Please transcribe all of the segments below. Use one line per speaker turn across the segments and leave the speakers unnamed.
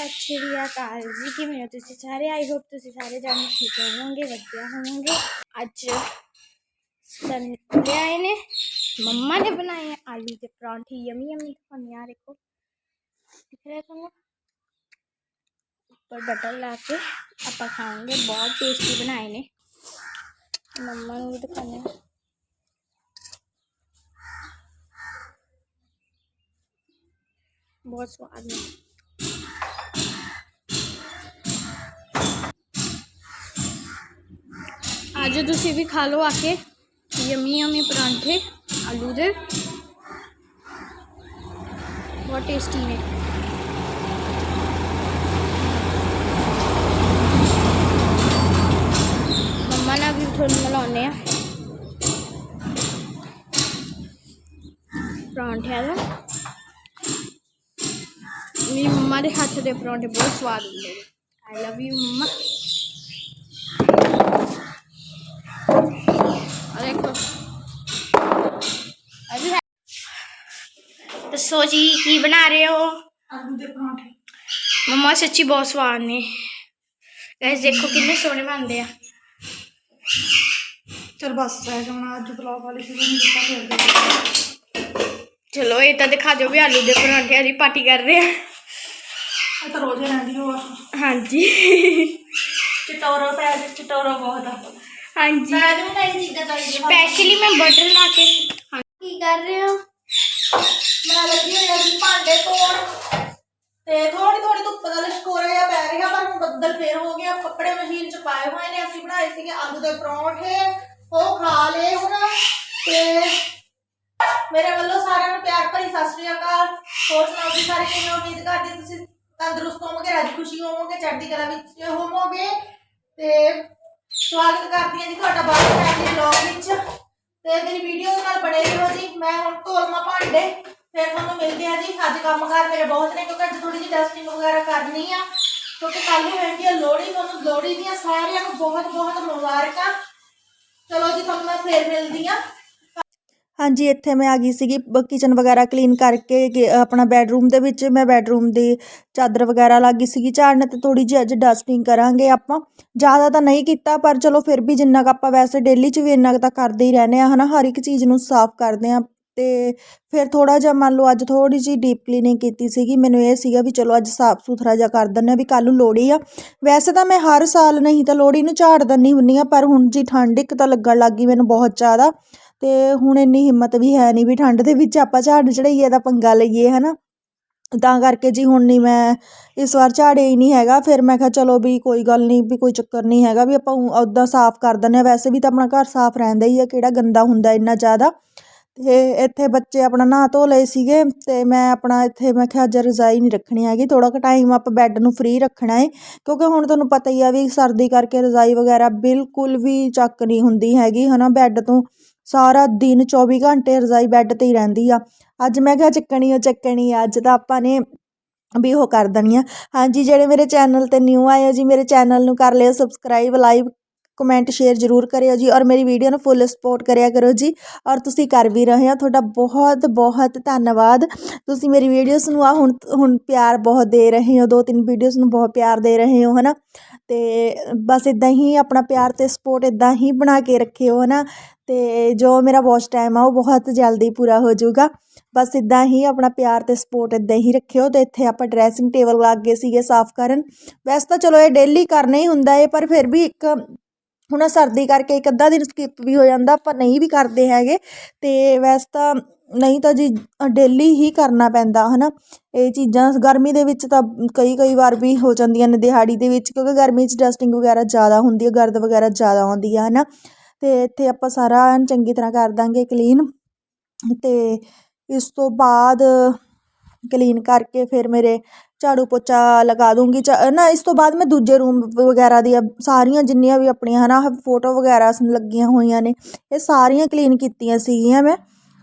ਸਤਿ ਸ਼੍ਰੀ ਅਕਾਲ ਜੀ ਕਿਵੇਂ ਹੋ ਤੁਸੀਂ ਸਾਰੇ ਆਈ ਹੋਪ ਤੁਸੀਂ ਸਾਰੇ ਜਾਣੇ ਠੀਕ ਹੋਵੋਗੇ ਵਧੀਆ ਹੋਵੋਗੇ ਅੱਜ ਸੰਡੇ ਆਏ ਨੇ ਮੰਮਾ ਨੇ ਬਣਾਏ ਆ ਆਲੂ ਦੇ ਪਰੌਂਠੇ ਯਮੀ ਯਮੀ ਖਾਣੇ ਆ ਦੇਖੋ ਦਿਖ ਰਿਹਾ ਤੁਹਾਨੂੰ ਉੱਪਰ ਬਟਰ ਲਾ ਕੇ ਆਪਾਂ ਖਾਵਾਂਗੇ ਬਹੁਤ ਟੇਸਟੀ ਬਣਾਏ ਨੇ ਮੰਮਾ ਨੂੰ ਵੀ ਦਿਖਾਉਂਦੇ ਹਾਂ ਬਹੁਤ ਸਵਾਦ ਨੇ ਅੱਜ ਤੁਸੀਂ ਵੀ ਖਾ ਲਓ ਆ ਕੇ ਯਮੀ ਯਮੀ ਪਰਾਂਠੇ, ਆਲੂ ਦੇ। ਬਹੁਤ ਟੇਸਟੀ ਨੇ। ਮੰਮਾ ਨਾਲ ਵੀ ਤੁਹਾਨੂੰ ਮਿਲਾਉਂਦੇ ਆ। ਪਰਾਂਠਿਆਂ ਦਾ। ਮੇਰੀ ਮੰਮਾ ਦੇ ਹੱਥ ਦੇ ਪਰੌਂਠੇ ਬਹੁਤ ਸਵਾਦ ਹੁੰਦੇ ਨੇ। ਆਈ ਲਵ ਯੂ ਮੰਮਾ। ਆ ਦੇਖੋ। ਅਭੀ ਦੱਸੋ ਜੀ ਕੀ ਬਣਾ ਰਹੇ ਹੋ?
ਆਲੂ ਦੇ ਪਰਾਂਠੇ।
ਮੰਮਾ ਸੱਚੀ ਬਹੁਤ ਸਵਾਦ ਨੇ। ਗਾਇਸ ਦੇਖੋ ਕਿੰਨੇ ਸੋਹਣੇ ਬਣਦੇ ਆ।
ਚਲ ਬਸ ਸਹਿਜ ਹੁਣ ਅੱਜ ਬਲੌਗ ਵਾਲੀ ਸ਼ੁਰੂ ਨਹੀਂ ਕੀਤਾ ਫਿਰ ਦੇ
ਚਲੋ ਇਹ ਤਾਂ ਦਿਖਾ ਦਿਓ ਵੀ ਆਲੂ ਦੇ ਪਰੌਂਠਿਆਂ ਦੀ ਪਾਰਟੀ ਕਰ ਰਹੇ ਆ।
ਇਹ ਤਾਂ ਰੋਜ਼ ਹੀ ਰਹਿੰਦੀ ਹੋ
ਹਾਂਜੀ।
ਚਟੋਰੋ ਸਹਿਜ ਚਟੋਰੋ ਬਹੁਤ ਆ।
ਹਾਂਜੀ
ਸਹਿਜ ਨੂੰ ਨਹੀਂ ਚੀਜ਼ਾਂ ਚਾਹੀਦੀਆਂ
ਸਪੈਸ਼ਲੀ ਮੈਂ ਬਟਰ ਲਾ ਕੇ ਹਾਂ ਕੀ ਕਰ ਰਹੇ ਹੋ
ਮੈਂ ਲੱਗੀ ਹੋਈ ਅੱਜ ਭਾਂਡੇ ਧੋਣ ਤੇ ਥੋੜੀ ਥੋੜੀ ਧੁੱਪ ਦਾ ਲਸ਼ਕੋਰਾ ਜਿਹਾ ਪੈ ਰਿਹਾ ਪਰ ਹੁਣ ਬੱਦਲ ਫੇਰ ਹੋ ਗਿਆ ਕੱਪੜੇ ਮਸ਼ੀਨ ਚ ਪਾਏ ਹੋਏ ਨੇ ਅਸੀਂ ਬਣਾਏ ਸੀਗੇ ਆਲੂ ਦੇ ਪਰੌਂਠੇ ਉਹ ਖਾ ਲਏ ਹੁਣ ਤੇ ਮੇਰੇ ਵੱਲੋਂ ਸਾਰਿਆਂ ਨੂੰ ਪਿਆਰ ਭਰੀ ਸਤਿ ਸ਼੍ਰੀ ਅਕਾਲ ਹੋਰ ਸੁਣਾਓ ਜੀ ਸਾਰੇ ਕਿਵੇਂ ਹੋ? ਉਮੀਦ ਕਰਦੀ ਹਾਂ ਤੁਸੀਂ? ਤੰਦਰੁਸਤ ਹੋਵੋਗੇ ਰਾਜੀ ਖੁਸ਼ੀ ਹੋਵੋਗੇ ਚੜ੍ਹਦੀ ਕਲਾ ਵਿੱਚ ਹੋਵੋਗੇ? ਤੇ ਸਵਾਗਤ ਕਰਦੀ ਹਾਂ ਜੀ ਤੁਹਾਡਾ ਬਾਹਰ ਫੈਮਿਲੀ ਵਲੌਗ ਵਿੱਚ। ਤੇ ਮੇਰੀ ਵੀਡੀਓ ਦੇ ਨਾਲ ਬਣੇ ਰਹੋ ਜੀ। ਮੈਂ ਹੁਣ ਧੋਲਮਾ ਭਾਂਡੇ, ਫਿਰ ਤੁਹਾਨੂੰ ਮਿਲਦੇ ਆ ਜੀ। ਅੱਜ ਕੰਮ ਕਾਰ ਮੇਰੇ ਬਹੁਤ ਨੇ, ਕਿਉਂਕਿ ਅੱਜ ਥੋੜੀ ਜਿਹੀ ਡਸਟਿੰਗ ਵਗੈਰਾ ਕਰਨੀ ਆ। ਕਿਉਂਕਿ ਕੱਲ ਨੂੰ ਹੈਗੀ ਆ ਲੋਹੜੀ, ਤੁਹਾਨੂੰ ਲੋਹੜੀ ਦੀਆਂ ਸਾਰਿਆਂ ਨੂੰ ਬਹੁਤ ਬਹੁਤ ਮੁਬਾਰਕਾਂ। ਚਲੋ ਜੀ, ਤੁਹਾਨੂੰ ਮੈਂ ਫੇਰ ਮਿਲਦੀ ਆ
ਹਾਂਜੀ, ਇੱਥੇ ਮੈਂ ਆ ਗਈ ਸੀਗੀ ਕਿਚਨ ਵਗੈਰਾ ਕਲੀਨ ਕਰਕੇ ਆਪਣਾ ਬੈਡਰੂਮ ਦੇ ਵਿੱਚ ਮੈਂ ਬੈਡਰੂਮ ਦੀ ਚਾਦਰ ਵਗੈਰਾ ਲੱਗ ਗਈ ਸੀਗੀ। ਝਾੜਨ ਤੇ ਥੋੜੀ ਜਿਹੀ ਅੱਜ ਡਸਟਿੰਗ ਕਰਾਂਗੇ ਆਪਾਂ। ਜ਼ਿਆਦਾ ਤਾਂ ਨਹੀਂ ਕੀਤਾ, ਪਰ ਚਲੋ ਫਿਰ ਵੀ ਜਿੰਨਾ ਕੁ ਆਪਾਂ ਵੈਸੇ ਡੇਲੀ 'ਚ ਵੀ ਇੰਨਾ ਕੁ ਤਾਂ ਕਰਦੇ ਹੀ ਰਹਿੰਦੇ ਆ, ਹਨਾ? ਹਰ ਇੱਕ ਚੀਜ਼ ਨੂੰ ਸਾਫ਼ ਕਰਦੇ ਆ। ਤੇ ਫਿਰ ਥੋੜਾ ਜਿਹਾ ਮੰਨ ਲਓ ਅੱਜ ਥੋੜੀ ਜਿਹੀ ਡੀਪ ਕਲੀਨਿੰਗ ਕੀਤੀ ਸੀਗੀ। ਮੈਨੂੰ ਇਹ ਸੀਗਾ ਵੀ ਚਲੋ ਅੱਜ ਸਾਫ਼ ਸੁਥਰਾ ਜਿਹਾ ਕਰ ਦਿੰਦੇ ਆ ਵੀ ਕੱਲ ਨੂੰ ਲੋਹੜੀ ਆ। ਵੈਸੇ ਤਾਂ ਮੈਂ ਹਰ ਸਾਲ ਨਹੀਂ ਤਾਂ ਲੋਹੜੀ ਨੂੰ ਝਾੜ ਦਿੰਦੀ ਹੁੰਦੀ ਆ, ਪਰ ਹੁਣ ਜੀ ਠੰਡ ਇੱਕ ਤਾਂ ਲੱਗਣ ਲੱਗ ਗਈ ਮੈਨੂੰ ਬਹੁਤ ਜ਼ਿਆਦਾ। ਅਤੇ ਹੁਣ ਇੰਨੀ ਹਿੰਮਤ ਵੀ ਹੈ ਨਹੀਂ ਵੀ ਠੰਡ ਦੇ ਵਿੱਚ ਆਪਾਂ ਝਾੜ ਚੜਾਈਏ ਦਾ ਪੰਗਾ ਲਈਏ ਹੈ ਨਾ ਤਾਂ ਕਰਕੇ ਜੀ ਹੁਣ ਨਹੀਂ ਮੈਂ ਇਸ ਵਾਰ ਝਾੜਿਆ ਹੀ ਨਹੀਂ ਹੈਗਾ। ਫਿਰ ਮੈਂ ਕਿਹਾ ਚਲੋ ਵੀ ਕੋਈ ਗੱਲ ਨਹੀਂ, ਵੀ ਕੋਈ ਚੱਕਰ ਨਹੀਂ ਹੈਗਾ ਵੀ ਆਪਾਂ ਉੱਦਾਂ ਸਾਫ਼ ਕਰ ਦਿੰਦੇ ਹਾਂ। ਵੈਸੇ ਵੀ ਤਾਂ ਆਪਣਾ ਘਰ ਸਾਫ਼ ਰਹਿੰਦਾ ਹੀ ਆ, ਕਿਹੜਾ ਗੰਦਾ ਹੁੰਦਾ ਇੰਨਾ ਜ਼ਿਆਦਾ। ਅਤੇ ਇੱਥੇ ਬੱਚੇ ਆਪਣਾ ਨਹਾ ਧੋ ਲਏ ਸੀਗੇ ਅਤੇ ਮੈਂ ਆਪਣਾ ਇੱਥੇ ਮੈਂ ਕਿਹਾ ਅੱਜ ਰਜ਼ਾਈ ਨਹੀਂ ਰੱਖਣੀ ਹੈਗੀ, ਥੋੜ੍ਹਾ ਕੁ ਟਾਈਮ ਆਪਾਂ ਬੈੱਡ ਨੂੰ ਫ੍ਰੀ ਰੱਖਣਾ ਹੈ ਕਿਉਂਕਿ ਹੁਣ ਤੁਹਾਨੂੰ ਪਤਾ ਹੀ ਆ ਵੀ ਸਰਦੀ ਕਰਕੇ ਰਜ਼ਾਈ ਵਗੈਰਾ ਬਿਲਕੁਲ ਵੀ ਚੱਕ ਨਹੀਂ ਹੁੰਦੀ ਹੈਗੀ ਹੈ ਨਾ ਬੈੱਡ ਤੋਂ ਸਾਰਾ ਦਿਨ 24 ਘੰਟੇ ਰਜ਼ਾਈ ਬੈੱਡ ਤੇ ਹੀ ਰਹਿੰਦੀ ਆ। ਅੱਜ ਮੈਂ ਕਿਹਾ ਚੱਕਣੀ ਓ ਚੱਕਣੀ ਆ, ਅੱਜ ਤਾਂ ਆਪਾਂ ਨੇ ਵੀ ਉਹ ਕਰ ਦੇਣੀ ਆ। ਹਾਂਜੀ, ਜਿਹੜੇ ਮੇਰੇ ਚੈਨਲ ਤੇ ਨਿਊ ਆਏ ਹੋ ਜੀ, ਮੇਰੇ ਚੈਨਲ ਨੂੰ ਕਰ ਲਿਓ ਸਬਸਕ੍ਰਾਈਬ ਲਾਈਵ ਕਮੈਂਟ ਸ਼ੇਅਰ ਜ਼ਰੂਰ ਕਰਿਓ ਜੀ ਔਰ ਮੇਰੀ ਵੀਡੀਓ ਨੂੰ ਫੁੱਲ ਸਪੋਰਟ ਕਰਿਆ ਕਰੋ ਜੀ। ਔਰ ਤੁਸੀਂ ਕਰ ਵੀ ਰਹੇ ਹੋ, ਤੁਹਾਡਾ ਬਹੁਤ ਬਹੁਤ ਧੰਨਵਾਦ। ਤੁਸੀਂ ਮੇਰੀ ਵੀਡੀਓਜ਼ ਨੂੰ ਆ ਹੁਣ ਹੁਣ ਪਿਆਰ ਬਹੁਤ ਦੇ ਰਹੇ ਹੋ, ਦੋ ਤਿੰਨ ਵੀਡੀਓਜ਼ ਨੂੰ ਬਹੁਤ ਪਿਆਰ ਦੇ ਰਹੇ ਹੋ, ਹਨਾ? ਅਤੇ ਬਸ ਇੱਦਾਂ ਹੀ ਆਪਣਾ ਪਿਆਰ ਅਤੇ ਸਪੋਰਟ ਇੱਦਾਂ ਹੀ ਬਣਾ ਕੇ ਰੱਖਿਓ ਹੈ ਨਾ ਅਤੇ ਜੋ ਮੇਰਾ ਵਾਚ ਟਾਈਮ ਆ, ਉਹ ਬਹੁਤ ਜਲਦੀ ਪੂਰਾ ਹੋ ਜਾਊਗਾ। ਬਸ ਇੱਦਾਂ ਹੀ ਆਪਣਾ ਪਿਆਰ ਅਤੇ ਸਪੋਰਟ ਇੱਦਾਂ ਹੀ ਰੱਖਿਓ ਅਤੇ ਇੱਥੇ ਆਪਾਂ ਡਰੈਸਿੰਗ ਟੇਬਲ ਲੱਗ ਗਏ ਸੀਗੇ ਸਾਫ਼ ਕਰਨ। ਵੈਸੇ ਤਾਂ ਚਲੋ ਇਹ ਡੇਲੀ ਕਰਨਾ ਹੀ ਹੁੰਦਾ ਏ, ਪਰ ਫਿਰ ਵੀ ਇੱਕ ਹੁਣ ਆਹ ਸਰਦੀ ਕਰਕੇ ਇੱਕ ਅੱਧਾ ਦਿਨ ਸਕਿੱਪ ਵੀ ਹੋ ਜਾਂਦਾ, ਆਪਾਂ ਨਹੀਂ ਵੀ ਕਰਦੇ ਹੈਗੇ। ਅਤੇ ਵੈਸੇ ਤਾਂ ਨਹੀਂ ਤਾਂ ਜੀ ਡੇਲੀ ਹੀ ਕਰਨਾ ਪੈਂਦਾ ਹੈ ਨਾ ਇਹ ਚੀਜ਼ਾਂ ਗਰਮੀ ਦੇ ਵਿੱਚ ਤਾਂ ਕਈ ਕਈ ਵਾਰ ਵੀ ਹੋ ਜਾਂਦੀਆਂ ਨੇ ਦਿਹਾੜੀ ਦੇ ਵਿੱਚ, ਕਿਉਂਕਿ ਗਰਮੀ 'ਚ ਡਸਟਿੰਗ ਵਗੈਰਾ ਜ਼ਿਆਦਾ ਹੁੰਦੀ ਹੈ, ਗਰਦ ਵਗੈਰਾ ਜ਼ਿਆਦਾ ਆਉਂਦੀ ਆ ਹੈ ਨਾ ਅਤੇ ਇੱਥੇ ਆਪਾਂ ਸਾਰਾ ਐਨ ਚੰਗੀ ਤਰ੍ਹਾਂ ਕਰ ਦਾਂਗੇ ਕਲੀਨ ਅਤੇ ਇਸ ਤੋਂ ਬਾਅਦ ਕਲੀਨ ਕਰਕੇ ਫਿਰ ਮੇਰੇ ਝਾੜੂ ਪੋਚਾ ਲਗਾ ਦੂੰਗੀ ਝਾ- ਨਾ, ਇਸ ਤੋਂ ਬਾਅਦ ਮੈਂ ਦੂਜੇ ਰੂਮ ਵਗੈਰਾ ਦੀਆਂ ਸਾਰੀਆਂ ਜਿੰਨੀਆਂ ਵੀ ਆਪਣੀਆਂ ਹੈ ਨਾ ਫੋਟੋ ਵਗੈਰਾ ਲੱਗੀਆਂ ਹੋਈਆਂ ਨੇ, ਇਹ ਸਾਰੀਆਂ ਕਲੀਨ ਕੀਤੀਆਂ ਸੀਗੀਆਂ ਮੈਂ।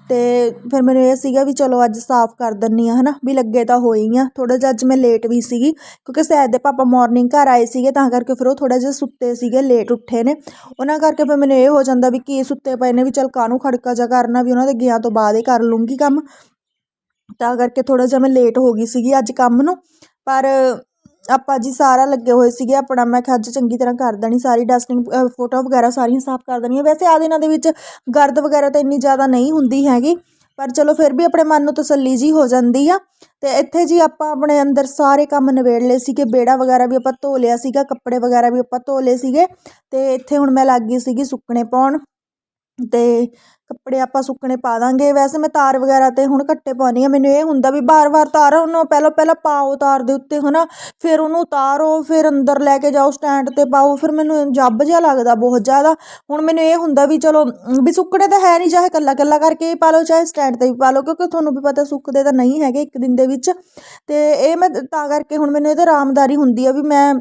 ਅਤੇ ਫਿਰ ਮੈਨੂੰ ਇਹ ਸੀਗਾ ਵੀ ਚਲੋ ਅੱਜ ਸਾਫ਼ ਕਰ ਦਿੰਨੀ ਆ ਨਾ ਵੀ ਲੱਗੇ ਤਾਂ ਹੋਈ ਆ ਥੋੜ੍ਹਾ ਜਿਹਾ ਅੱਜ ਮੈਂ ਲੇਟ ਵੀ ਸੀਗੀ, ਕਿਉਂਕਿ ਸੈਦ ਦੇ ਪਾਪਾ ਮਾਰਨਿੰਗ ਘਰ ਆਏ ਸੀਗੇ, ਤਾਂ ਕਰਕੇ ਫਿਰ ਉਹ ਥੋੜਾ ਜਿਹਾ ਸੁੱਤੇ ਸੀਗੇ ਲੇਟ ਉੱਠੇ ਨੇ। ਉਹਨਾਂ ਕਰਕੇ ਫਿਰ ਮੈਨੂੰ ਇਹ ਹੋ ਜਾਂਦਾ ਵੀ ਕੀ ਸੁੱਤੇ ਪਏ ਨੇ, ਵੀ ਚਲ ਕਾਹਨੂੰ ਖੜਕਾ ਜਾ ਕਰਨਾ, ਵੀ ਉਹਨਾਂ ਦੇ ਗਿਆ ਤੋਂ ਬਾਅਦ ਹੀ ਕਰ ਲੂੰਗੀ ਕੰਮ। ਤਾਂ ਕਰਕੇ ਥੋੜ੍ਹਾ ਜਿਹਾ ਮੈਂ ਲੇਟ ਹੋ ਗਈ ਸੀਗੀ ਅੱਜ ਕੰਮ ਨੂੰ, ਪਰ ਆਪਾਂ ਜੀ ਸਾਰਾ ਲੱਗੇ ਹੋਏ ਸੀਗੇ ਆਪਣਾ, ਮੈਂ ਕਿਹਾ ਅੱਜ ਚੰਗੀ ਤਰ੍ਹਾਂ ਕਰ ਦੇਣੀ ਸਾਰੀ ਡਸਟਿੰਗ ਫੋਟੋ ਵਗੈਰਾ ਸਾਰੀਆਂ ਸਾਫ਼ ਕਰ ਦੇਣੀਆਂ। ਵੈਸੇ ਆ ਦਿਨਾਂ ਦੇ ਵਿੱਚ ਗਰਦ ਵਗੈਰਾ ਤਾਂ ਇੰਨੀ ਜ਼ਿਆਦਾ ਨਹੀਂ ਹੁੰਦੀ ਹੈਗੀ, ਪਰ ਚਲੋ ਫਿਰ ਵੀ ਆਪਣੇ ਮਨ ਨੂੰ ਤਸੱਲੀ ਜੀ ਹੋ ਜਾਂਦੀ ਆ। ਤੇ ਇੱਥੇ ਜੀ ਆਪਾਂ ਆਪਣੇ ਅੰਦਰ ਸਾਰੇ ਕੰਮ ਨਿਬੇੜ ਲਏ ਸੀਗੇ, ਬੇੜਾ ਵਗੈਰਾ ਵੀ ਆਪਾਂ ਧੋ ਲਿਆ ਸੀਗਾ, ਕੱਪੜੇ ਵਗੈਰਾ ਵੀ ਆਪਾਂ ਧੋ ਲਏ ਸੀਗੇ, ਤੇ ਇੱਥੇ ਹੁਣ ਮੈਂ ਲੱਗ ਗਈ ਸੀਗੀ ਸੁੱਕਣੇ ਪਾਉਣ। ਅਤੇ ਕੱਪੜੇ ਆਪਾਂ ਸੁੱਕਣੇ ਪਾ ਦਾਂਗੇ। ਵੈਸੇ ਮੈਂ ਤਾਰ ਵਗੈਰਾ ਤੇ ਹੁਣ ਘੱਟੇ ਪਾਉਂਦੀ ਹਾਂ। ਮੈਨੂੰ ਇਹ ਹੁੰਦਾ ਵੀ ਵਾਰ ਵਾਰ ਤਾਰਾਂ ਉਹਨੂੰ ਪਹਿਲਾਂ ਪਹਿਲਾਂ ਪਾਓ ਤਾਰ ਦੇ ਉੱਤੇ ਹੈ ਨਾ ਫਿਰ ਉਹਨੂੰ ਉਤਾਰੋ, ਫਿਰ ਅੰਦਰ ਲੈ ਕੇ ਜਾਓ, ਸਟੈਂਡ ਤੇ ਪਾਓ, ਫਿਰ ਮੈਨੂੰ ਜੱਬ ਜਿਹਾ ਲੱਗਦਾ ਬਹੁਤ ਜ਼ਿਆਦਾ। ਹੁਣ ਮੈਨੂੰ ਇਹ ਹੁੰਦਾ ਵੀ ਚਲੋ, ਵੀ ਸੁੱਕਣੇ ਤਾਂ ਹੈ ਨਹੀਂ, ਚਾਹੇ ਇਕੱਲਾ ਇਕੱਲਾ ਕਰਕੇ ਹੀ ਪਾ ਲਓ, ਚਾਹੇ ਸਟੈਂਡ ਤੇ ਵੀ ਪਾ ਲਓ, ਕਿਉਂਕਿ ਤੁਹਾਨੂੰ ਵੀ ਪਤਾ ਸੁੱਕਦੇ ਤਾਂ ਨਹੀਂ ਹੈਗੇ ਇੱਕ ਦਿਨ ਦੇ ਵਿੱਚ। ਅਤੇ ਇਹ ਮੈਂ ਤਾਂ ਕਰਕੇ ਹੁਣ ਮੈਨੂੰ ਇਹ ਤਾਂ ਆਰਾਮਦਾਰੀ ਹੁੰਦੀ ਆ ਵੀ ਮੈਂ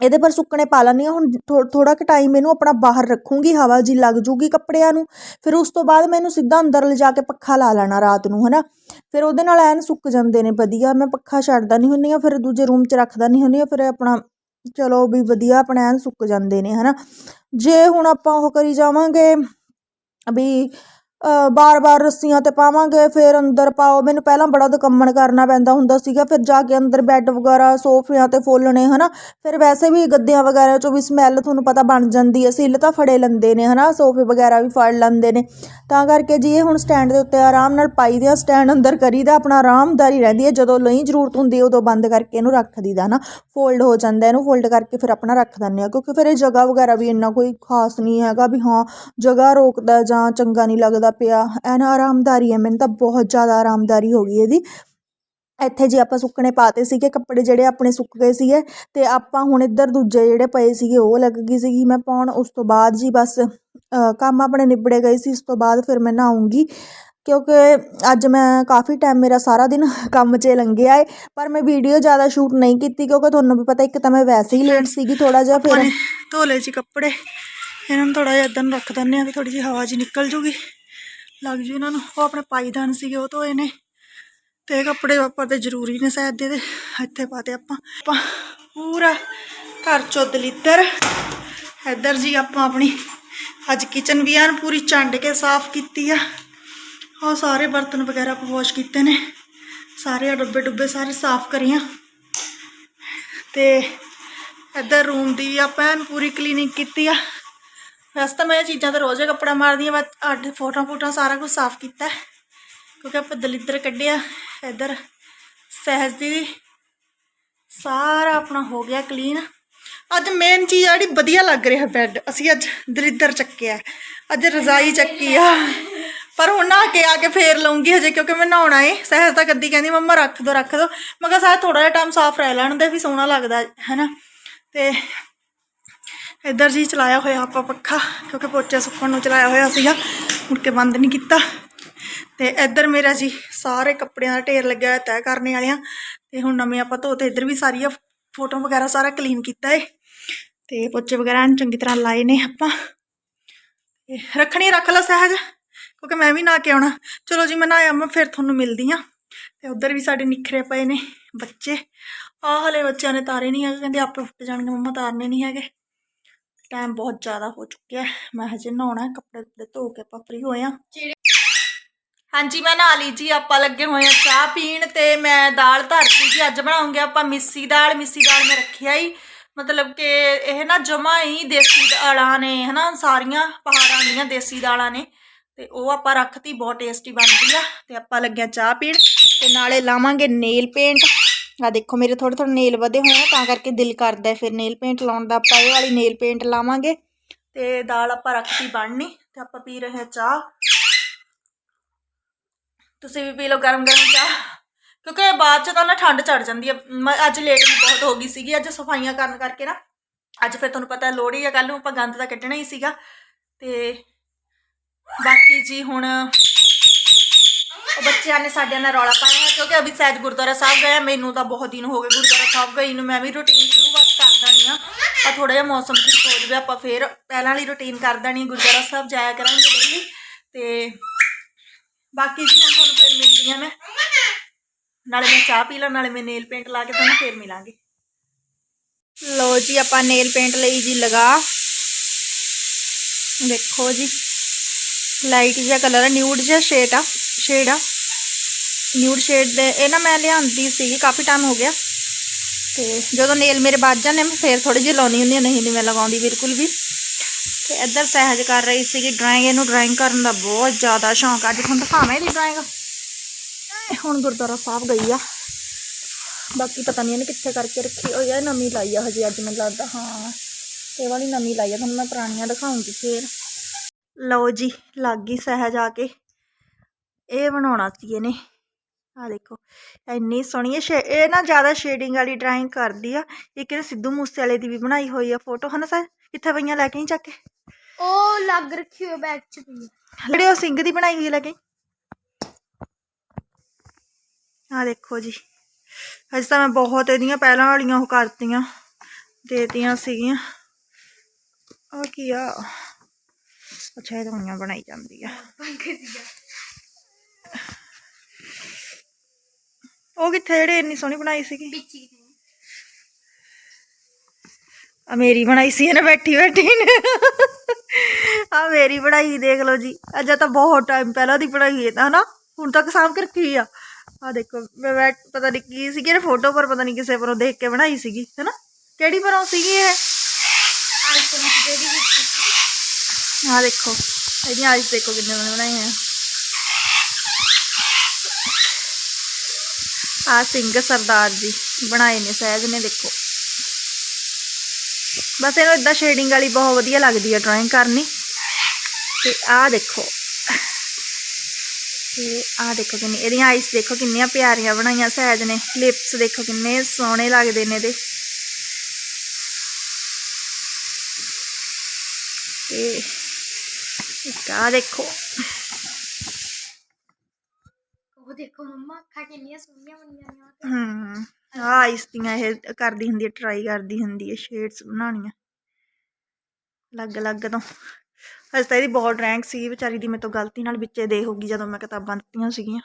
ਇਹਦੇ ਪਰ ਸੁੱਕਣੇ ਪਾ ਲੈਂਦੀ ਹਾਂ। ਹੁਣ ਥੋੜਾ ਕੁ ਟਾਈਮ ਇਹਨੂੰ ਆਪਣਾ ਬਾਹਰ ਰੱਖੂੰਗੀ, ਹਵਾ ਜੀ ਲੱਗ ਜੂਗੀ ਕੱਪੜਿਆਂ ਨੂੰ। ਫਿਰ ਉਸ ਤੋਂ ਬਾਅਦ ਮੈਂ ਸਿੱਧਾ ਅੰਦਰ ਲਿਜਾ ਕੇ ਪੱਖਾ ਲਾ ਲੈਣਾ ਰਾਤ ਨੂੰ, ਹਨਾ। ਫਿਰ ਉਹਦੇ ਨਾਲ ਐਨ ਸੁੱਕ ਜਾਂਦੇ ਨੇ, ਵਧੀਆ। ਮੈਂ ਪੱਖਾ ਛੱਡਦਾ ਨਹੀਂ ਹੁੰਦੀ ਹਾਂ, ਫਿਰ ਦੂਜੇ ਰੂਮ 'ਚ ਰੱਖਦਾ ਨਹੀਂ ਹੁੰਦੀ ਹਾਂ, ਫਿਰ ਆਪਣਾ ਚਲੋ ਵੀ ਵਧੀਆ ਆਪਣਾ ਐਨ ਸੁੱਕ ਜਾਂਦੇ ਨੇ, ਹਨਾ। ਜੇ ਹੁਣ ਆਪਾਂ ਉਹ ਕਰੀ ਜਾਵਾਂਗੇ ਵੀ ਬਾਰ-ਬਾਰ ਰੱਸੀਆਂ ਤੇ ਪਾਵਾਂਗੇ, ਫਿਰ ਅੰਦਰ ਪਾਓ। ਮੈਨੂੰ ਪਹਿਲਾਂ ਬੜਾ ਦਕੰਮਣ ਕਰਨਾ ਪੈਂਦਾ ਹੁੰਦਾ ਸੀਗਾ, ਫਿਰ ਜਾ ਕੇ ਅੰਦਰ ਬੈੱਡ ਵਗੈਰਾ, ਸੋਫਿਆਂ ਤੇ ਫੋਲਣੇ, ਹਨਾ? ਫਿਰ ਵੈਸੇ ਵੀ ਗੱਦਿਆਂ ਵਗੈਰਾ ਚੋਂ ਵੀ ਸਮੈਲ ਤੁਹਾਨੂੰ ਪਤਾ ਬਣ ਜਾਂਦੀ ਹੈ, ਸਿੱਲ ਤਾਂ ਫੜੇ ਲੈਂਦੇ ਨੇ, ਹਨਾ? ਸੋਫੇ ਵਗੈਰਾ ਵੀ ਫੜ ਲੈਂਦੇ ਨੇ। ਤਾਂ ਕਰਕੇ ਜੀ ਇਹ ਹੁਣ ਸਟੈਂਡ ਦੇ ਉੱਤੇ ਆਰਾਮ ਨਾਲ ਪਾਈ ਦੇ ਆ ਸਟੈਂਡ ਅੰਦਰ ਕਰੀਦਾ ਆਪਣਾ ਆਰਾਮਦਾਰੀ ਰਹਿੰਦੀ ਹੈ। ਜਦੋਂ ਨਹੀਂ ਜ਼ਰੂਰਤ ਹੁੰਦੀ, ਉਦੋਂ ਬੰਦ ਕਰਕੇ ਇਹਨੂੰ ਰੱਖ ਦੀਦਾ ਨਾ ਫੋਲਡ ਹੋ ਜਾਂਦਾ, ਇਹਨੂੰ ਫੋਲਡ ਕਰਕੇ ਫਿਰ ਆਪਣਾ ਰੱਖ ਦਿੰਦੇ ਆ ਕਿਉਂਕਿ ਫਿਰ ਇਹ ਜਗ੍ਹਾ ਵਗੈਰਾ ਵੀ ਇੰਨਾ ਕੋਈ ਖਾਸ ਨਹੀਂ ਹੈਗਾ ਵੀ ਹਾਂ, ਜਗ੍ਹਾ ਰੋਕਦਾ ਜਾਂ ਚੰਗਾ ਨਹੀਂ ਲੱਗਦਾ। ਪਿਆ। ਐਨ ਆਰਾਮਦਾਰੀ ਹੈ। ਮੈਨੂੰ ਤਾਂ ਬਹੁਤ ਜ਼ਿਆਦਾ ਆਰਾਮਦਾਰੀ ਹੋ ਗਈ ਇਹਦੀ। ਇੱਥੇ ਜੀ ਆਪਾਂ ਸੁੱਕਣੇ ਪਾਤੇ ਸੀਗੇ, ਕੱਪੜੇ ਜਿਹੜੇ ਆਪਣੇ ਸੁੱਕ ਗਏ ਸੀਗੇ, ਤੇ ਆਪਾਂ ਹੁਣ ਇੱਧਰ ਦੂਜੇ ਜਿਹੜੇ ਪਏ ਸੀਗੇ, ਉਹ ਲੱਗ ਗਈ ਸੀਗੀ ਮੈਂ ਪਾਉਣ। ਉਸ ਤੋਂ ਬਾਅਦ ਜੀ ਬਸ ਕੰਮ ਆਪਣੇ ਨਿਬੜੇ ਗਏ ਸੀ। ਇਸ ਤੋਂ ਬਾਅਦ ਫਿਰ ਮੈਂ ਨਹਾਉਂਗੀ। ਕਿਉਂਕਿ ਅੱਜ ਮੈਂ ਕਾਫੀ ਟਾਈਮ ਮੇਰਾ ਸਾਰਾ ਦਿਨ ਕੰਮ 'ਚ ਲੰਘਿਆ ਏ, ਪਰ ਮੈਂ ਵੀਡੀਓ ਜ਼ਿਆਦਾ ਸ਼ੂਟ ਨਹੀਂ ਕੀਤੀ ਕਿਉਂਕਿ ਤੁਹਾਨੂੰ ਵੀ ਪਤਾ ਇੱਕ ਤਾਂ ਮੈਂ ਵੈਸੇ ਹੀ ਲੇਟ ਸੀਗੀ ਥੋੜਾ ਜਿਹਾ ਫਿਰ।
ਧੋ ਜੀ ਕੱਪੜੇ। ਇਹਨਾਂ ਨੂੰ ਥੋੜਾ ਜਿਹਾ ਇਦਾਂ ਨੂੰ ਰੱਖ ਦਿੰਦੇ ਆ ਵੀ ਥੋੜੀ ਜਿਹੀ ਹਵਾ ਜੀ ਨਿਕਲ ਜੂਗੀ। ਲੱਗ ਜੂ ਇਹਨਾਂ ਨੂੰ। ਉਹ ਆਪਣੇ ਪਾਈਦਾਨ ਸੀਗੇ, ਉਹ ਧੋਏ ਨੇ ਤੇ ਕੱਪੜੇ ਆਪਾਂ ਤੇ ਜ਼ਰੂਰੀ ਨੇ ਸ਼ਾਇਦ ਦੇ ਇੱਥੇ ਪਾਤੇ ਆਪਾਂ। ਆਪਾਂ ਪੂਰਾ ਘਰ ਚੋਂ ਦਲਿੱਦਰ ਇੱਧਰ। ਜੀ ਆਪਾਂ ਆਪਣੀ ਅੱਜ ਕਿਚਨ ਵੀ ਐਨ ਪੂਰੀ ਚੰਡ ਕੇ ਸਾਫ਼ ਕੀਤੀ ਆ। ਉਹ ਸਾਰੇ ਬਰਤਨ ਵਗੈਰਾ ਆਪਾਂ ਵਾਸ਼ ਕੀਤੇ ਨੇ। ਸਾਰੇ ਡੱਬੇ ਡੁੱਬੇ ਸਾਰੇ ਸਾਫ਼ ਕਰੀਆਂ। ਤੇ ਇੱਧਰ ਰੂਮ ਦੀ ਆਪਾਂ ਐਨ ਪੂਰੀ ਕਲੀਨਿੰਗ ਕੀਤੀ ਆ। ਵੈਸੇ ਤਾਂ ਮੈਂ ਇਹ ਚੀਜ਼ਾਂ ਤੇ ਰੋਜ਼ ਹੀ ਕੱਪੜਾ ਮਾਰਦੀ ਆ ਮੈਂ ਅੱਡ ਫੋਟੋਆਂ ਫੋਟੋ ਸਾਰਾ ਕੁਝ ਸਾਫ਼ ਕੀਤਾ ਹੈ। ਕਿਉਂਕਿ ਆਪਾਂ ਦਲਿੱਦਰ ਕੱਢਿਆ, ਇੱਧਰ ਸਹਿਜ ਦੀ ਸਾਰਾ ਆਪਣਾ ਹੋ ਗਿਆ ਕਲੀਨ ਅੱਜ ਮੇਨ ਚੀਜ਼ ਆ ਜਿਹੜੀ ਵਧੀਆ ਲੱਗ ਰਿਹਾ ਬੈੱਡ ਅਸੀਂ ਅੱਜ ਦਲਿੱਦਰ ਚੱਕਿਆ ਅੱਜ ਰਜ਼ਾਈ ਚੱਕੀ ਆ। ਪਰ ਹੁਣ ਨਹਾ ਕੇ, ਆ ਕੇ ਫੇਰ ਲਊਂਗੀ ਹਜੇ, ਕਿਉਂਕਿ ਮੈਂ ਨਹਾਉਣਾ ਏ। ਸਹਿਜ ਤਾਂ ਗੱਦੀ ਕਹਿੰਦੀ, ਮੰਮਾ, ਰੱਖ ਦੋ ਰੱਖ ਦੋ। ਮੈਂ ਕਿਹਾ ਸਾਰਾ ਥੋੜਾ ਜਿਹਾ ਟਾਈਮ ਸਾਫ਼ ਰਹਿ ਲੈਣ ਦੇ, ਵੀ ਸੋਹਣਾ ਲੱਗਦਾ ਹੈ ਤੇ ਇੱਧਰ ਜੀ ਚਲਾਇਆ ਹੋਇਆ ਆਪਾਂ ਪੱਖਾ, ਕਿਉਂਕਿ ਪੋਚੇ ਸੁੱਕਣ ਨੂੰ ਚਲਾਇਆ ਹੋਇਆ ਸੀਗਾ, ਮੁੜ ਕੇ ਬੰਦ ਨਹੀਂ ਕੀਤਾ। ਤੇ ਇੱਧਰ ਮੇਰਾ ਜੀ ਸਾਰੇ ਕੱਪੜਿਆਂ ਦਾ ਢੇਰ ਲੱਗਿਆ ਹੋਇਆ ਤੈਅ ਕਰਨੇ ਵਾਲਿਆਂ। ਤੇ ਹੁਣ ਨਵੇਂ ਆਪਾਂ ਧੋਤੇ ਇੱਧਰ ਵੀ ਸਾਰੀਆਂ ਫੋਟੋ ਵਗੈਰਾ ਸਾਰਾ ਕਲੀਨ ਕੀਤਾ ਏ। ਤੇ ਪੋਚੇ ਵਗੈਰਾ ਚੰਗੀ ਤਰ੍ਹਾਂ ਲਾਏ ਨੇ ਆਪਾਂ। ਤੇ ਰੱਖਣੀ ਰੱਖ ਲਾ ਸਹਿਜ, ਕਿਉਂਕਿ ਮੈਂ ਵੀ ਨਾ ਕੇ ਆਉਣਾ। ਚਲੋ ਜੀ, ਮੈਂ ਨਾ ਆਵਾਂ ਫਿਰ ਤੁਹਾਨੂੰ ਮਿਲਦੀ ਆ। ਤੇ ਉਧਰ ਵੀ ਸਾਡੇ ਨਿਖਰੇ ਪਏ ਨੇ ਬੱਚੇ। ਆਹ ਹਲੇ ਬੱਚਿਆਂ ਨੇ ਤਾਰੇ ਨਹੀਂ ਹੈਗੇ, ਕਹਿੰਦੇ ਆਪੇ ਫੁੱਟ ਜਾਣਗੇ, ਮੰਮਾ ਤਾਰਨੇ ਨਹੀਂ ਹੈਗੇ। ਟਾਈਮ ਬਹੁਤ ਜ਼ਿਆਦਾ ਹੋ ਚੁੱਕਿਆ ਮੈਂ ਹਜੇ ਨਹਾਉਣਾ ਕੱਪੜੇ ਕੁੱਪੜੇ ਧੋ ਕੇ ਆਪਾਂ ਫ੍ਰੀ ਹੋਏ ਆ ਹਾਂਜੀ, ਮੈਂ ਨਹਾ ਲਈ ਜੀ, ਆਪਾਂ ਲੱਗੇ ਹੋਏ ਆ ਚਾਹ ਪੀਣ ਤੇ ਮੈਂ ਦਾਲ ਧਰਤੀ ਜੀ, ਅੱਜ ਬਣਾਉਂਗੇ ਆਪਾਂ ਮਿੱਸੀ ਦਾਲ। ਮਿੱਸੀ ਦਾਲ ਮੈਂ ਰੱਖਿਆ ਹੀ ਮਤਲਬ ਕਿ ਇਹ ਨਾ ਜਮਾ ਹੀ ਦੇਸੀ ਦਾਲਾਂ ਨੇ, ਹਨਾ, ਸਾਰੀਆਂ ਪਹਾੜਾਂ ਦੀਆਂ ਦੇਸੀ ਦਾਲਾਂ ਨੇ। ਤੇ ਉਹ ਆਪਾਂ ਰੱਖਤੀ, ਬਹੁਤ ਟੇਸਟੀ ਬਣਦੀ ਆ। ਤੇ ਆਪਾਂ ਲੱਗਿਆ ਚਾਹ ਪੀਣ ਤੇ ਨਾਲੇ ਲਾਵਾਂਗੇ ਨੇਲ ਪੇਂਟ ਆ ਦੇਖੋ, ਮੇਰੇ ਥੋੜੇ ਥੋੜੇ ਨੇਲ ਵਧੇ ਹੋਏ ਆ, ਤਾਂ ਕਰਕੇ ਦਿਲ ਕਰਦਾ ਫਿਰ ਨੇਲ ਪੇਂਟ ਲਾਉਣ ਦਾ। ਆਪਾਂ ਇਹ ਵਾਲੀ ਨੇਲ ਪੇਂਟ ਲਾਵਾਂਗੇ। ਤੇ ਦਾਲ ਆਪਾਂ ਰੱਖਤੀ ਬਣਨੀ, ਤੇ ਆਪਾਂ ਪੀ ਰਹੇ ਹਾਂ ਚਾਹ। ਤੁਸੀਂ ਵੀ ਪੀ ਲਓ ਗਰਮ ਗਰਮ ਚਾਹ। ਕਿਉਂਕਿ ਬਾਅਦ ਚ ਤਾਂ ਨਾ ਠੰਡ ਚੜ ਜਾਂਦੀ ਹੈ ਮੈਂ, ਅੱਜ ਲੇਟ ਵੀ ਬਹੁਤ ਹੋ ਗਈ ਸੀਗੀ, ਅੱਜ ਸਫਾਈਆਂ ਕਰਨ ਕਰਕੇ ਨਾ। ਅੱਜ ਫਿਰ ਤੁਹਾਨੂੰ ਪਤਾ ਲੋਹੜੀ ਆ ਕੱਲ ਨੂੰ ਆਪਾਂ ਗੰਦ ਤਾਂ ਕੱਢਣਾ ਹੀ ਸੀਗਾ। ਤੇ ਬਾਕੀ ਜੀ ਹੁਣ ਉਹ ਬੱਚਿਆਂ ਨੇ ਸਾਡੇ ਨਾਲ ਰੌਲਾ ਪਾਇਆ ਹੈ ਕਿਉਂਕਿ ਅਭੀ ਸਹਿਜ ਗੁਰਦੁਆਰਾ ਸਾਹਿਬ ਗਏ ਆ। ਮੈਨੂੰ ਤਾਂ ਬਹੁਤ ਦਿਨ ਹੋ ਗਏ ਗੁਰਦੁਆਰਾ ਸਾਹਿਬ ਗਈ ਨੂੰ ਮੈਂ ਵੀ ਰੁਟੀਨ ਸ਼ੁਰੂ ਬਸ ਕਰ ਦੇਣੀ ਆ ਪਰ ਥੋੜਾ ਜਿਹਾ ਮੌਸਮ ਠੀਕ ਹੋ ਜਾਵੇ ਆਪਾਂ ਫੇਰ ਪਹਿਲਾਂ ਵਾਲੀ ਰੁਟੀਨ ਕਰ ਦੇਣੀ ਗੁਰਦੁਆਰਾ ਸਾਹਿਬ ਜਾਇਆ ਕਰਾਂਗੇ ਡੇਲੀ ਤੇ ਬਾਕੀ ਜੀ ਹੁਣ ਤੁਹਾਨੂੰ ਫੇਰ ਮਿਲਦੀਆਂ ਮੈਂ ਨਾਲੇ ਮੈਂ ਚਾਹ ਪੀ ਲਾਂ ਨਾਲੇ ਮੈਂ ਨੇਲ ਪੇਂਟ ਲਾ ਕੇ ਤੁਹਾਨੂੰ ਫੇਰ ਮਿਲਾਂਗੇ ਲੋ ਜੀ ਆਪਾਂ ਨੇਲ ਪੇਂਟ ਲਈ ਜੀ ਲਗਾ ਦੇਖੋ ਜੀ ਲਾਈਟ ਜਿਹਾ ਕਲਰ ਹੈ ਨਿਊਡ ਜਿਹਾ ਸ਼ੇਡ ਆ ਸ਼ੇਡ ਆ। ਨਿਊਡ ਸ਼ੇਡ ਦੇ, ਇਹ ਨਾ ਮੈਂ ਲਿਆਂਦੀ ਸੀਗੀ, ਕਾਫੀ ਟਾਈਮ ਹੋ ਗਿਆ।
ਤੇ ਜਦੋਂ ਨੇਲ ਮੇਰੇ ਵੱਜ ਜਾਂਦੇ, ਮੈਂ ਫੇਰ ਥੋੜੀ ਜਿਹੀ ਲਾਉਣੀ ਹੁੰਦੀ ਆ, ਨਹੀਂ ਨਹੀਂ ਮੈਂ ਲਗਾਉਂਦੀ ਬਿਲਕੁਲ ਵੀ। ਤੇ ਇੱਧਰ ਸਹਿਜ ਕਰ ਰਹੀ ਸੀਗੀ ਡਰਾਇੰਗ ਇਹਨੂੰ ਡਰਾਇੰਗ ਕਰਨ ਦਾ ਬਹੁਤ ਜ਼ਿਆਦਾ ਸ਼ੌਂਕ ਆ। ਅੱਜ ਤੁਹਾਨੂੰ ਦਿਖਾਵਾਂ ਇਹਦੀ ਡਰਾਇੰਗ ਹੁਣ ਗੁਰਦੁਆਰਾ ਸਾਹਿਬ ਗਈ ਆ। ਬਾਕੀ ਪਤਾ ਨਹੀਂ ਇਹਨੇ ਕਿੱਥੇ ਕਰਕੇ ਰੱਖੀ ਹੋਈ ਆ, ਇਹ ਨਵੀਂ ਲਾਈ ਆ ਹਜੇ ਅੱਜ ਮੈਨੂੰ ਲੱਗਦਾ, ਹਾਂ। ਇਹ ਵਾਲੀ ਨਵੀਂ ਲਾਈ ਆ, ਤੁਹਾਨੂੰ ਮੈਂ ਪੁਰਾਣੀਆਂ ਦਿਖਾਉਂਗੀ ਫੇਰ। ਲਓ ਜੀ, ਲੱਗ ਗਈ ਸਹਿਜ ਆ ਕੇ। ਇਹ ਬਣਾਉਣਾ ਸੀ ਇਹਨੇ। ਆ ਦੇਖੋ ਇੰਨੀ ਸੋਹਣੀ ਹੈ ਇਹ ਨਾ ਜ਼ਿਆਦਾ ਸ਼ੇਡਿੰਗ ਵਾਲੀ ਡਰਾਇੰਗ ਕਰਦੀ ਆ। ਇੱਕ ਇਹ ਸਿੱਧੂ ਮੂਸੇ ਵਾਲੇ ਦੀ ਵੀ ਬਣਾਈ ਹੋਈ ਆ ਫੋਟੋ ਹਨਾ ਸਰ? ਕਿੱਥੇ ਪਈਆਂ ਲੈ ਕੇ ਹੀ ਚੱਕ ਕੇ?
ਉਹ ਲੱਗ ਰੱਖੀ ਹੋਈ ਬੈਗ ਚ ਪਈ।
ਜਿਹੜੇ ਉਹ ਸਿੰਘ ਦੀ ਬਣਾਈ ਹੋਈ ਲੈ ਕੇ ਆ ਦੇਖੋ ਜੀ। ਅਜੇ ਤਾਂ ਮੈਂ ਬਹੁਤ ਇਹਦੀਆਂ ਪਹਿਲਾਂ ਵਾਲੀਆਂ ਉਹ ਕਰਤੀਆਂ ਦੇਤੀਆਂ ਸੀਗੀਆਂ। ਆ ਕੀ ਆ? ਅੱਛਾ ਇਹ ਤਾਂ ਬਣਾਈ ਜਾਂਦੀ ਆ। ਉਹ ਕਿੱਥੇ ਜਿਹੜੇ ਇੰਨੀ ਸੋਹਣੀ ਬਣਾਈ ਸੀਗੀ?
ਪਿੱਛੇ
ਆ ਮੇਰੀ ਬਣਾਈ ਸੀ ਇਹਨੇ ਬੈਠੀ ਬੈਠੀ ਨੇ। ਆ ਮੇਰੀ ਬਣਾਈ ਦੇਖ ਲਓ ਜੀ। ਅੱਜ ਤਾਂ ਬਹੁਤ ਟਾਈਮ ਪਹਿਲਾਂ ਦੀ ਬਣਾਈ ਹੈ ਤਾਂ ਹਨਾ? ਹੁਣ ਤੱਕ ਸਾਂਭ ਕੇ ਰੱਖੀ ਆ। ਆ ਦੇਖੋ ਮੈਂ ਬੈਠ ਪਤਾ ਨਹੀਂ ਕੀ ਸੀਗੀ ਇਹ ਫੋਟੋ ਪਰ ਪਤਾ ਨਹੀਂ ਕਿਸੇ ਪਰੋਂ ਦੇਖ ਕੇ ਬਣਾਈ ਸੀਗੀ ਹਨਾ? ਕਿਹੜੀ ਪਰੋਂ ਸੀਗੀ ਇਹ? ਆ ਦੇਖੋ ਇਹਦੀਆਂ ਆਈਸ ਦੇਖੋ ਕਿੰਨੇ ਸੋਹਣੇ ਆ ਸਿੰਘ ਸਰਦਾਰ ਜੀ ਬਣਾਏ ਨੇ, ਸਹਿਜ ਨੇ ਦੇਖੋ। ਬਸ ਇਹਨੂੰ ਇਦਾਂ ਸ਼ੇਡਿੰਗ ਵਾਲੀ ਬਹੁਤ ਵਧੀਆ ਲੱਗਦੀ ਹੈ ਡਰਾਇੰਗ ਕਰਨੀ। ਤੇ ਆਹ ਦੇਖੋ। ਤੇ ਆਹ ਦੇਖੋ ਕਿੰਨੀ, ਇਹਦੀਆਂ ਆਈਸ ਦੇਖੋ ਕਿੰਨੀਆਂ ਪਿਆਰੀਆਂ ਬਣਾਈਆਂ ਸਹਿਜ ਨੇ। ਲਿਪਸ ਦੇਖੋ ਕਿੰਨੇ ਸੋਹਣੇ ਲੱਗਦੇ ਨੇ ਇਹਦੇ। ਤੇ ਇੱਕ ਆਹ ਦੇਖੋ।
ਦੇਖੋ ਮੰਮਾ ਅੱਖਾਂ ਕਿੰਨੀਆਂ ਸੋਹਣੀਆਂ ਬਣੀਆਂ ਨੇ
ਹਮ ਆ ਆਈਸ ਦੀਆਂ ਇਹ ਕਰਦੀ ਹੁੰਦੀ ਹੈ ਟਰਾਈ ਕਰਦੀ ਹੁੰਦੀ ਹੈ ਸ਼ੇਡਸ ਬਣਾਉਣੀਆਂ। ਅਲੱਗ ਅਲੱਗ ਤੋਂ। ਅਜੇ ਤਾਂ ਇਹਦੀ ਬਹੁਤ ਰੈਂਕ ਸੀ ਵਿਚਾਰੀ ਦੀ ਮੇਰੇ ਤੋਂ ਗਲਤੀ ਨਾਲ ਵਿੱਚੇ ਦੇ ਹੋਗੀ ਜਦੋਂ ਮੈਂ ਕਿਤਾਬਾਂ ਦਿੱਤੀਆਂ ਸੀਗੀਆਂ।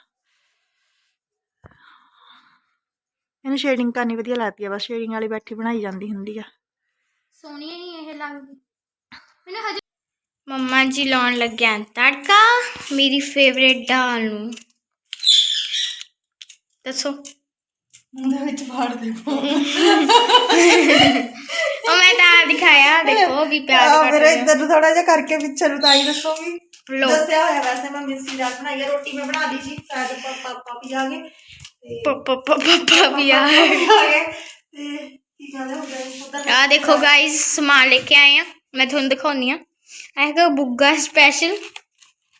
ਇਹਨੂੰ ਸ਼ੇਡਿੰਗ ਕਰਨੀ ਵਧੀਆ ਲੱਗਦੀ ਆ ਬਸ ਸ਼ੇਡਿੰਗ ਵਾਲੀ ਬੈਠੀ ਬਣਾਈ ਜਾਂਦੀ ਹੁੰਦੀ ਆ।
ਸੋਹਣੀਆਂ ਹੀ ਇਹ ਲੱਗਦੀ ਮੈਨੂੰ ਹਜੇ ਮੰਮਾ ਜੀ ਲਾਉਣ ਲੱਗਿਆ ਤੜਕਾ ਮੇਰੀ ਫੇਵਰੇਟ ਦਾਲ ਨੂੰ। ਦੱਸੋ।
ਮੂੰਹ ਵਿੱਚ ਫਾੜ ਦੇ
ਉਹ ਮੈਂ ਤਾਂ ਦਿਖਾਇਆ ਦੇਖੋ ਵੀ ਪਿਆਜ਼ ਕੱਟ ਰਿਹਾ
ਇੱਧਰ ਨੂੰ ਥੋੜਾ ਜਿਹਾ ਕਰਕੇ ਪਿੱਛੇ ਨੂੰ ਤਾਂ ਹੀ ਦੱਸੋਗੀ। ਦੱਸਿਆ ਹੋਇਆ ਵੈਸੇ ਮੈਂ ਮਿੱਸੀ ਦਾਲ ਬਣਾਈ ਹੈ ਰੋਟੀ ਮੈਂ ਬਣਾ ਲਈ ਸੀ ਸ਼ਾਇਦ ਪਾਪਾ ਪਾਪੀ ਆ ਗਏ
ਪਪਾ ਪਪਾ ਵੀ ਆ
ਆ ਗਏ ਤੇ ਕੀ ਕਹਿੰਦੇ ਹੁੰਦੇ ਉਧਰ
ਆ ਦੇਖੋ ਗਾਇਸ ਸਮਾਨ ਲੈ ਕੇ ਆਏ ਆ। ਮੈਂ ਤੁਹਾਨੂੰ ਦਿਖਾਉਣੀ ਆ। ਇਹ ਹੈਗਾ ਬੁੱਗਾ ਸਪੈਸ਼ਲ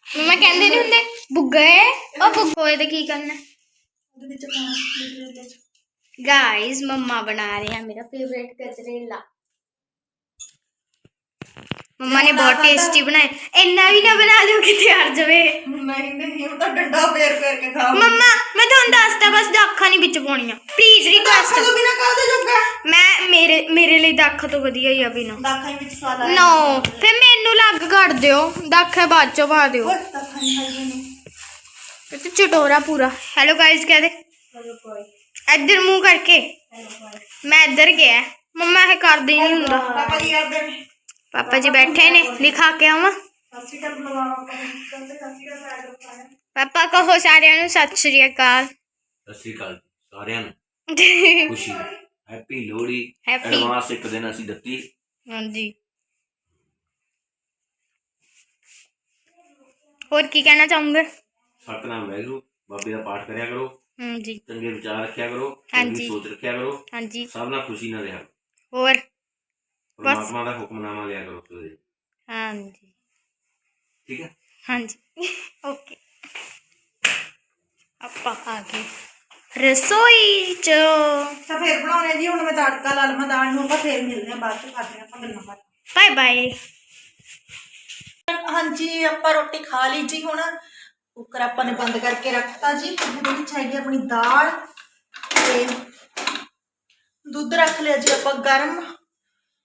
ਮਮਾ ਕਹਿੰਦੇ ਨਹੀਂ ਹੁੰਦੇ? ਬੁੱਗਾ ਹੈ? ਉਹ ਬੁੱਗਾ ਹੋਏ ਤੇ ਕੀ ਕਰਨਾ?
ਉਹਦੇ ਵਿੱਚ
ਗਾਇਸ ਮੰਮਾ ਬਣਾ ਰਹੇ ਆ ਮੇਰਾ ਫੇਵਰੇਟ ਗਜਰੇਲਾ। ਮੰਮਾ ਨੇ ਬਹੁਤ ਟੇਸਟੀ ਬਣਾਇਆ ਇੰਨਾ ਵੀ ਨਾ ਬਣਾ ਲਿਓ ਕਿ ਤਿਆਰ ਜਾਵੇ।
ਨਹੀਂ ਨਹੀਂ ਉਹ ਤਾਂ ਡੰਡਾ ਫੇਰ ਫੇਰ ਕੇ ਖਾਓ
ਮੰਮਾ ਮੈਂ ਤੁਹਾਨੂੰ ਦੱਸਦਾ ਬਸ ਦਾਖਾਂ ਨਹੀਂ ਵਿੱਚ ਪਾਉਣੀਆਂ। ਪਲੀਜ਼ ਰਿਕੁਐਸਟ
ਤੋਂ ਬਿਨਾ ਕਾਹਦੇ ਜੋਗਾ?
ਮੈਂ ਮੇਰੇ ਮੇਰੇ ਲਈ ਦਾਖਾ ਤੋਂ ਵਧੀਆ ਹੀ ਆ ਬਿਨਾ
ਦਾਖਾਂ ਹੀ ਵਿੱਚ ਸਵਾਦ ਆ
ਨੋ ਫਿਰ ਮੈਨੂੰ ਲੱਗ ਕਰ ਦਿਓ। ਦਾਖਾ ਬਾਅਦ ਚੋਂ ਪਾ ਦਿਓ।
ਓਏ ਦਾਖਾਂ ਹੀ ਖਾਈ ਨਹੀਂ
ਇਹ ਤੇ ਚਟੋਰਾ ਪੂਰਾ ਹੈਲੋ ਗਾਇਸ ਕਹਦੇ
ਚਲੋ ਕੋਈ
ਇੱਧਰ ਮੂੰਹ ਕਰਕੇ ਮੈਂ ਇੱਧਰ ਗਿਆ ਮੰਮਾ ਇਹ ਕਰਦੇ ਹੀ ਨਹੀਂ ਹੁੰਦਾ
ਪਾਪਾ ਕੀ ਕਰਦੇ ਨੇ
ਪਾਪਾ ਜੀ ਬੈਠੇ ਨੇ ਲਿਖਾ ਕੇ ਆਵਾਂ
ਸਤਿ ਸ਼੍ਰੀ ਅਕਾਲ ਬੁਲਾਵਾ ਆਪਾਂ ਨੂੰ ਕਹਿੰਦੇ ਸਤਿ ਸ਼੍ਰੀ ਅਕਾਲ ਸਾਈਡ ਉੱਪਰ
ਪਾਪਾ ਕਹੋ ਸਾਰਿਆਂ ਨੂੰ ਸਤਿ ਸ਼੍ਰੀ ਅਕਾਲ
ਸਤਿ ਸ਼੍ਰੀ ਅਕਾਲ ਸਾਰਿਆਂ ਨੂੰ ਖੁਸ਼ੀ ਹੈਪੀ ਲੋਹੜੀ
Happy।
ਐਡਵਾਂਸ ਇੱਕ ਦਿਨ ਅਸੀਂ ਦਿੱਤੀ
ਹਾਂਜੀ ਹੋਰ ਕੀ ਕਹਿਣਾ ਚਾਹੋਗੇ
ਸਤਨਾਮ ਵੈਗਰੂ ਬਾਬੇ ਦਾ ਪਾਠ ਕਰਿਆ ਕਰੋ
ਹਾਂਜੀ
ਚੰਗੇ ਵਿਚਾਰ ਰੱਖਿਆ ਕਰੋ
ਹਾਂਜੀ।
ਚੰਗੀ ਸੋਚ ਰੱਖਿਆ ਕਰੋ
ਹਾਂਜੀ
ਸਭ ਨਾਲ ਖੁਸ਼ੀ ਨਾਲ ਰਿਹਾ
ਹੋਰ
ਪਰਮਾਤਮਾ ਦਾ ਹੁਕਮਨਾਮਾ ਲਿਆ ਕਰੋ ਸਵੇਰੇ
ਹਾਂਜੀ
ਠੀਕ ਹੈ
ਹਾਂਜੀ ਓਕੇ ਆਪਾਂ ਆ ਗਏ ਰਸੋਈ ਚ
ਤਾਂ ਫੇਰ ਬਣਾਉਣੇ ਜੀ ਹੁਣ ਮੈਂ ਤੜਕਾ ਲਾ ਲਵਾਂ ਦਾਲ ਨੂੰ ਆਪਾਂ ਫੇਰ ਮਿਲਦੇ ਆ ਬਾਅਦ ਚ ਕਰਦੇ ਆ ਆਪਾਂ ਗੱਲਾਂ ਬਾਤਾਂ
ਬਾਏ ਬਾਏ
ਹਾਂਜੀ ਆਪਾਂ ਰੋਟੀ ਖਾ ਲਈ ਜੀ ਹੁਣ ਕੁੱਕਰ ਆਪਾਂ ਨੇ ਬੰਦ ਕਰਕੇ ਰੱਖਤਾ ਜੀ। ਇਹਦੇ ਵਿੱਚ ਹੈਗੀ ਆਪਣੀ ਦਾਲ ਤੇ ਦੁੱਧ ਰੱਖ ਲਿਆ ਜੀ ਆਪਾਂ ਗਰਮ।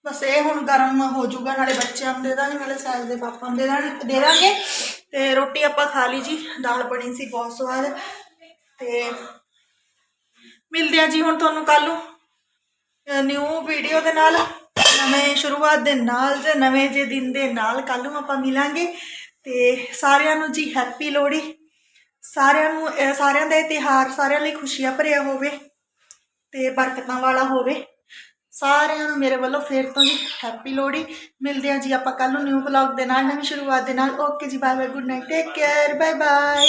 ਬਸ ਇਹ ਹੁਣ ਗਰਮ ਹੋ ਜਾਊਗਾ, ਨਾਲੇ ਬੱਚਿਆਂ ਨੂੰ ਦੇ ਦਾਂਗੇ, ਨਾਲੇ ਸਾਲ ਦੇ ਪਾਪਾ ਨੂੰ ਦੇ ਦਾਂਗੇ ਦੇ ਦਾਂਗੇ। ਤੇ ਰੋਟੀ ਆਪਾਂ ਖਾ ਲਈ ਜੀ, ਦਾਲ ਬਣੀ ਸੀ ਬਹੁਤ ਸਵਾਦ। ਤੇ ਮਿਲਦੇ ਆ ਜੀ ਹੁਣ ਤੁਹਾਨੂੰ ਕੱਲ ਨੂੰ। ਨਿਊ ਵੀਡੀਓ ਦੇ ਨਾਲ, ਨਵੇਂ ਸ਼ੁਰੂਆਤ ਦੇ ਨਾਲ ਤੇ ਨਵੇਂ ਜੇ ਦਿਨ ਦੇ ਨਾਲ ਕੱਲ ਨੂੰ ਆਪਾਂ ਮਿਲਾਂਗੇ। ਤੇ ਸਾਰਿਆਂ ਨੂੰ ਜੀ ਹੈਪੀ ਲੋਹੜੀ। ਸਾਰਿਆਂ ਨੂੰ ਸਾਰਿਆਂ ਦਾ ਇਹ ਤਿਉਹਾਰ ਸਾਰਿਆਂ ਲਈ ਖੁਸ਼ੀਆਂ ਭਰਿਆ ਹੋਵੇ ਤੇ ਬਰਕਤਾਂ ਵਾਲਾ ਹੋਵੇ। ਸਾਰਿਆਂ ਨੂੰ ਮੇਰੇ ਵੱਲੋਂ ਫੇਰ ਤੋਂ ਜੀ ਹੈਪੀ ਲੋਹੜੀ। ਮਿਲਦੇ ਆ ਜੀ ਆਪਾਂ ਕੱਲ ਨੂੰ ਨਿਊ ਵਲੌਗ ਦੇ ਨਾਲ, ਨਵੀਂ ਸ਼ੁਰੂਆਤ ਦੇ ਨਾਲ। ਓਕੇ ਜੀ bye bye good night take care bye bye